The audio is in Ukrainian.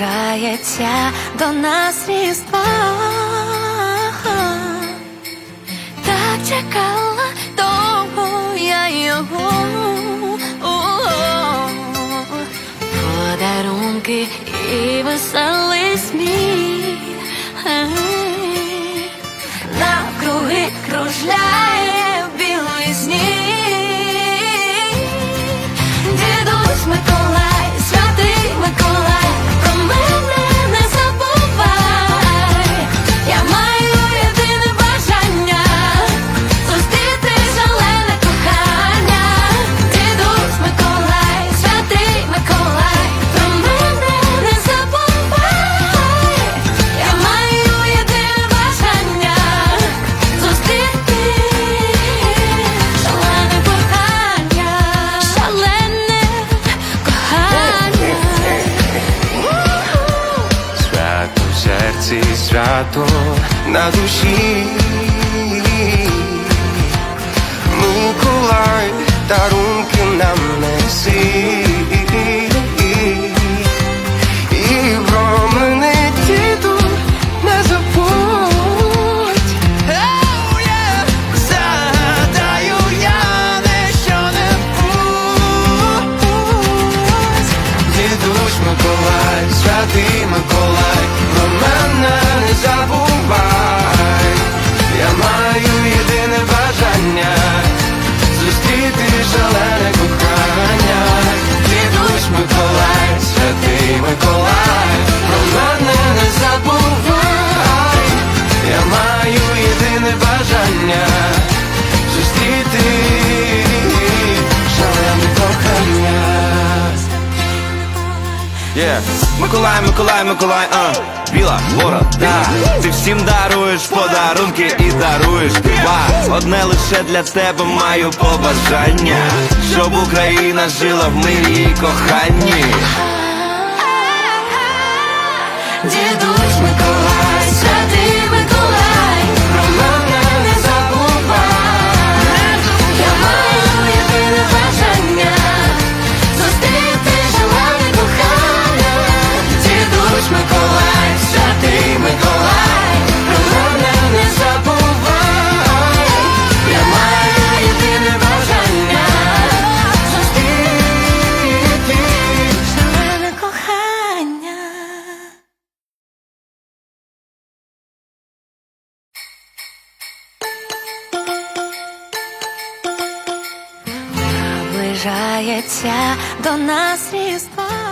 наближається до нас різдво так чекала того я його О -о -о. подарунки і веселі. серці свято на душі, Миколай дарує Yeah. Миколай, Миколай, Миколай, а uh. біла борода Ти всім даруєш подарунки і даруєш дива. Одне лише для тебе маю побажання, щоб Україна жила в мирі і коханні. наближається до нас різдва.